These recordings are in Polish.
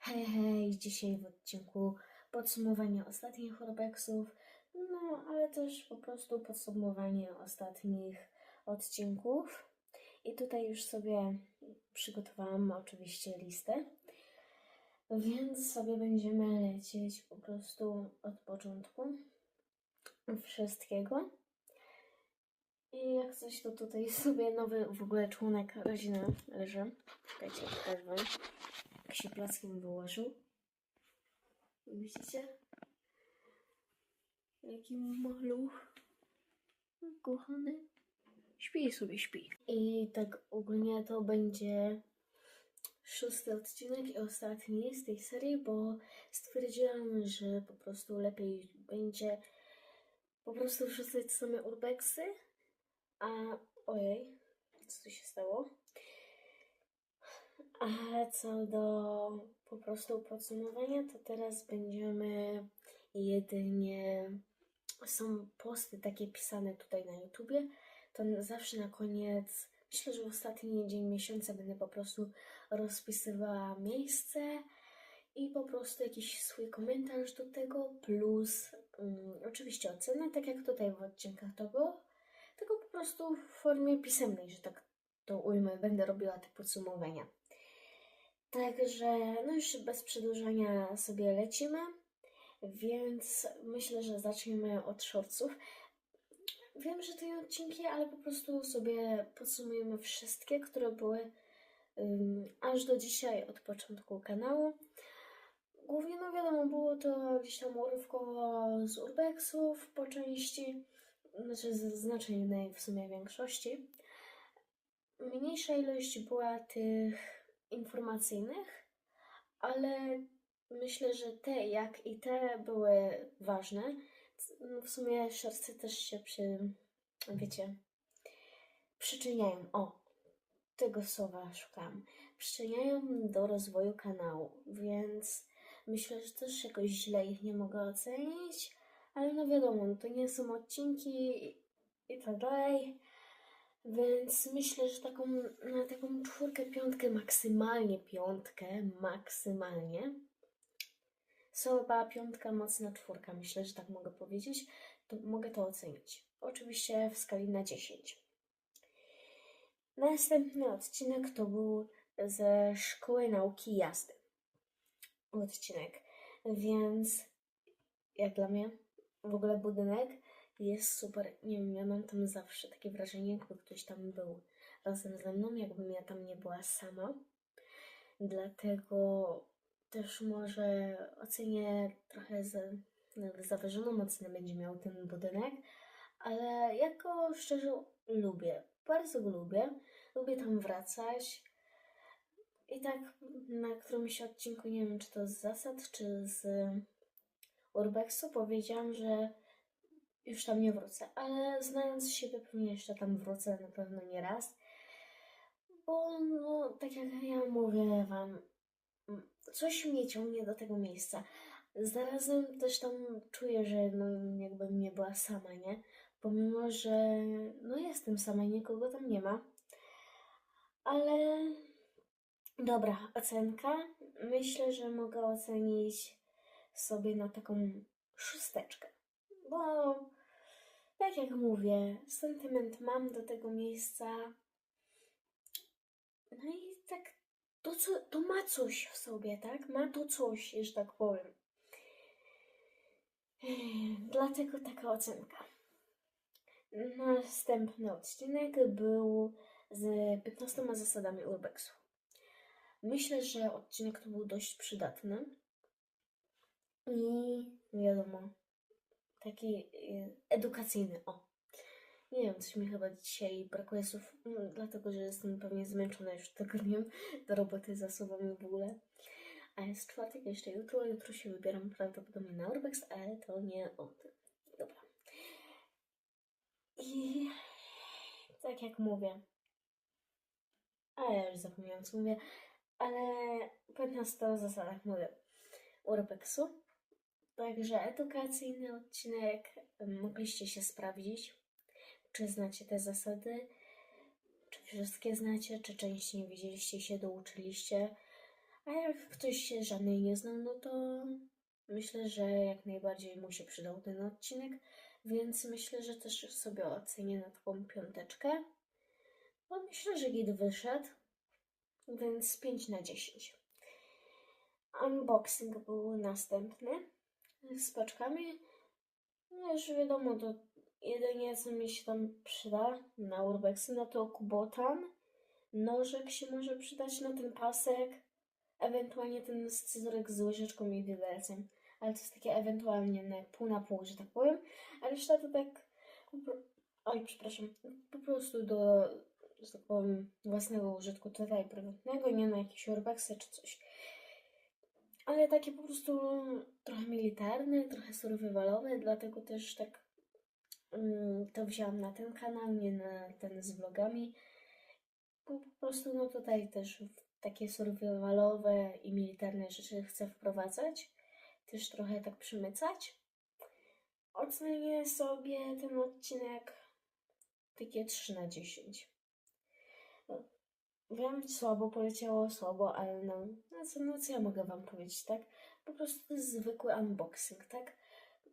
Hej, hej, dzisiaj w odcinku podsumowanie ostatnich Urbexów, no ale też po prostu podsumowanie ostatnich odcinków. I tutaj już sobie przygotowałam oczywiście listę, więc sobie będziemy lecieć po prostu od początku wszystkiego. I jak coś, to tutaj sobie nowy w ogóle członek rodziny leży. Czekajcie, pokażę wam. Jak się plackiem wyłożył. Widzicie? Jaki maluch. Kochany. Śpi sobie, śpi. I tak ogólnie to będzie szósty odcinek i ostatni z tej serii, bo stwierdziłam, że po prostu lepiej będzie po prostu wrzucać same urbexy, a ojej, co tu się stało? A co do po prostu podsumowania, to teraz będziemy jedynie. Są posty takie pisane tutaj na YouTubie. To zawsze na koniec, myślę, że w ostatni dzień miesiąca będę po prostu rozpisywała miejsce i po prostu jakiś swój komentarz do tego, plus mm, oczywiście ocenę, tak jak tutaj w odcinkach to było, tylko po prostu w formie pisemnej, że tak to ujmę, będę robiła te podsumowania. Także, no już bez przedłużania sobie lecimy, więc myślę, że zaczniemy od shortsów. Wiem, że to nie odcinki, ale po prostu sobie podsumujemy wszystkie, które były ym, aż do dzisiaj od początku kanału. Głównie, no wiadomo, było to gdzieś tam urywkowo z urbexów po części, znaczy z znacznej w sumie większości. Mniejsza ilość była tych informacyjnych, ale myślę, że te jak i te były ważne. No, W sumie szorcy też się przy, wiecie, przyczyniają. O, tego słowa szukam. Przyczyniają do rozwoju kanału, więc myślę, że też jakoś źle ich nie mogę ocenić, ale no wiadomo, to nie są odcinki i tak dalej. Więc myślę, że taką, na taką czwórkę, piątkę, maksymalnie piątkę, maksymalnie. Słaba piątka, mocna czwórka, myślę, że tak mogę powiedzieć. To mogę to ocenić. Oczywiście w skali na 10. Następny odcinek to był ze Szkoły Nauki Jazdy. Odcinek. Więc jak dla mnie w ogóle budynek jest super. Nie wiem, ja mam tam zawsze takie wrażenie, jakby ktoś tam był razem ze mną, jakbym ja tam nie była sama. Dlatego też może ocenię trochę za, zawyżoną ocenę będzie miał ten budynek, ale ja go szczerze lubię. Bardzo go lubię. Lubię tam wracać. I tak na którymś odcinku, nie wiem czy to z zasad, czy z Urbexu, powiedziałam, że już tam nie wrócę, ale znając siebie pewnie jeszcze tam wrócę na pewno nie raz. Bo no, tak jak ja mówię wam, mm, coś mnie ciągnie do tego miejsca. Zarazem też tam czuję, że no, jakbym nie była sama, nie? Pomimo, że no jestem sama, nikogo tam nie ma. Ale dobra, ocenka. Myślę, że mogę ocenić sobie na taką szósteczkę. Bo tak jak mówię, sentyment mam do tego miejsca. No i tak to, co, to ma coś w sobie, tak? Ma to coś, że tak powiem. Dlatego taka ocenka. Następny odcinek był z 15 zasadami urbexu. Myślę, że odcinek to był dość przydatny. I wiadomo, taki y, edukacyjny. O. Nie wiem, coś mi chyba dzisiaj brakuje słów, mm, dlatego że jestem pewnie zmęczona już tygodniem do roboty za sobą w ogóle. A jest czwartek, jeszcze jutro. Jutro się wybieram prawdopodobnie na Urbex, ale to nie o tym. Dobra. I tak jak mówię, a ja już zapomniałam co mówię, ale 15 zasadach mówię Urbexu. Także edukacyjny odcinek. Mogliście się sprawdzić, czy znacie te zasady, czy wszystkie znacie, czy część nie widzieliście się, douczyliście. A jak ktoś się żadnej nie znał, no to myślę, że jak najbardziej mu się przydał ten odcinek, więc myślę, że też sobie ocenię na taką piąteczkę. Bo myślę, że git wyszedł, więc 5 na 10. Unboxing był następny z paczkami. No już wiadomo, to jedynie co mi się tam przyda na urbexy, no to kubotan, nożek się może przydać, no ten pasek, ewentualnie ten scyzoryk z łyżeczką i widelcem. Ale to jest takie ewentualnie na pół na pół, że tak powiem. A reszta to tak, oj przepraszam, po prostu do, że tak powiem, własnego użytku tutaj prywatnego, nie na jakieś urbexy czy coś. Ale takie po prostu trochę militarne, trochę survivalowe, dlatego też tak mm, to wzięłam na ten kanał, nie na ten z vlogami. Bo po prostu no tutaj też takie survivalowe i militarne rzeczy chcę wprowadzać. Też trochę tak przymycać. Ocenię sobie ten odcinek takie 3 na 10. Wiem, słabo poleciało, słabo, ale no, no co, no co ja mogę wam powiedzieć, tak? Po prostu to jest zwykły unboxing, tak?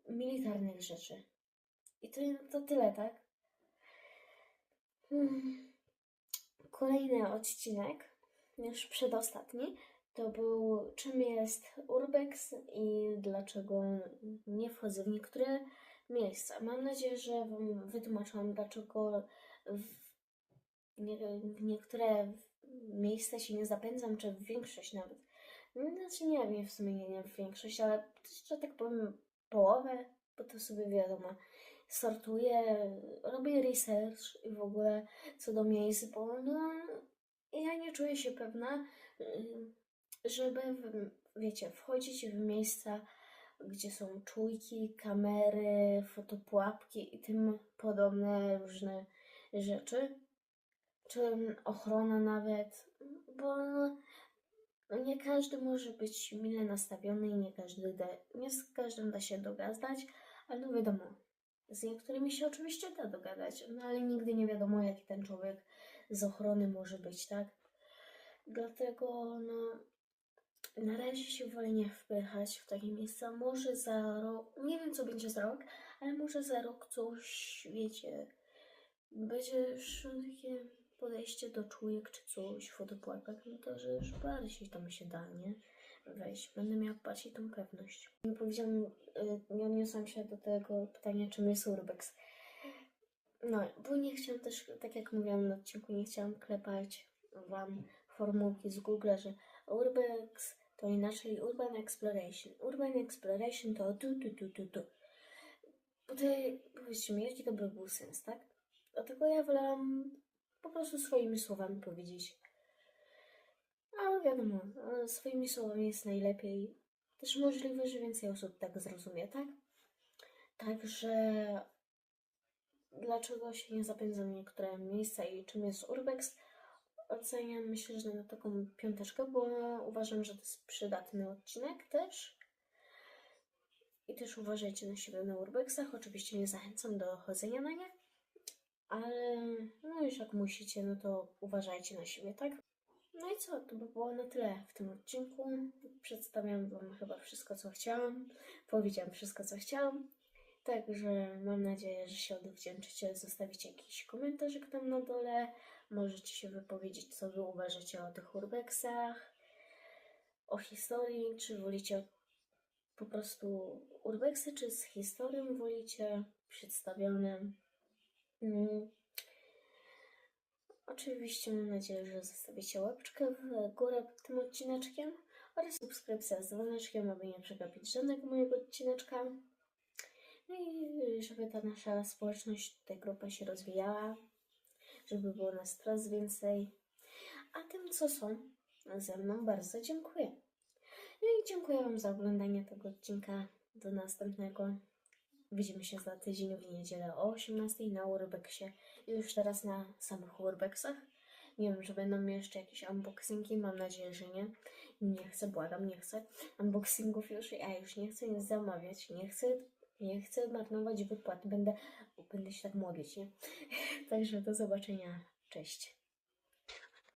Militarnych rzeczy. I to, to tyle, tak? Hmm. Kolejny odcinek, już przedostatni, to był czym jest urbex i dlaczego nie wchodzę w niektóre miejsca. Mam nadzieję, że wam wytłumaczyłam, dlaczego nie, w niektóre miejsca się nie zapędzam, czy w większość nawet. Znaczy nie wiem, w sumie nie, nie w większość, ale że tak powiem połowę, bo to sobie wiadomo, sortuję, robię research i w ogóle co do miejsc, bo no ja nie czuję się pewna, y, żeby, wiecie, wchodzić w miejsca, gdzie są czujki, kamery, fotopułapki i tym podobne różne rzeczy, czy ochrona nawet, bo no, nie każdy może być mile nastawiony i nie każdy da, nie z każdym da się dogadać, ale no wiadomo, z niektórymi się oczywiście da dogadać, no ale nigdy nie wiadomo, jaki ten człowiek z ochrony może być, tak? Dlatego, no, na razie się wolę nie wpychać w takie miejsca. Może za rok, nie wiem co będzie za rok, ale może za rok coś, wiecie, będzie już takie podejście do czujek czy coś, fotopułapek, no to że już bardziej to mi się da, nie? Weź, będę miała bardziej tą pewność. Nie powiedziałam, nie odniosłam się do tego pytania, czym jest urbex. No, bo nie chciałam też, tak jak mówiłam na odcinku, nie chciałam klepać wam formułki z Google, że urbex to inaczej urban exploration. Urban exploration to tu, tu, tu, tu, tu. Bo tutaj, powiedzcie mi, to by był sens, tak? Dlatego ja wolałam po prostu swoimi słowami powiedzieć. Ale wiadomo, e, swoimi słowami jest najlepiej. Też możliwe, że więcej osób tak zrozumie, tak? Także dlaczego się nie zapędzam w niektóre miejsca i czym jest urbex? Oceniam, myślę, że na taką piąteczkę, bo uważam, że to jest przydatny odcinek też. I też uważajcie na siebie na urbexach. Oczywiście nie zachęcam do chodzenia na nie, ale no już jak musicie, no to uważajcie na siebie, tak? No i co, to by było na tyle w tym odcinku. Przedstawiam Wam chyba wszystko, co chciałam. Powiedziałam wszystko, co chciałam. Także mam nadzieję, że się odwdzięczycie, zostawicie jakiś komentarzyk tam na dole. Możecie się wypowiedzieć, co Wy uważacie o tych urbexach, o historii, czy wolicie po prostu urbexy, czy z historią wolicie przedstawione. Mm. Oczywiście mam nadzieję, że zostawicie łapeczkę w górę pod tym odcineczkiem oraz subskrypcja z dzwoneczkiem, aby nie przegapić żadnego mojego odcineczka. No i żeby ta nasza społeczność, ta grupa się rozwijała, żeby było nas coraz więcej. A tym, co są ze mną, bardzo dziękuję. No i dziękuję Wam za oglądanie tego odcinka. Do następnego. Widzimy się za tydzień w niedzielę o 18 na Urbexie. Już teraz na samych Urbexach. Nie wiem, czy będą jeszcze jakieś unboxingi. Mam nadzieję, że nie. Nie chcę, błagam, nie chcę. Unboxingów już, ja już nie chcę nic zamawiać. Nie chcę, nie chcę marnować wypłat. Będę, będę się tak modlić, nie? Także do zobaczenia. Cześć.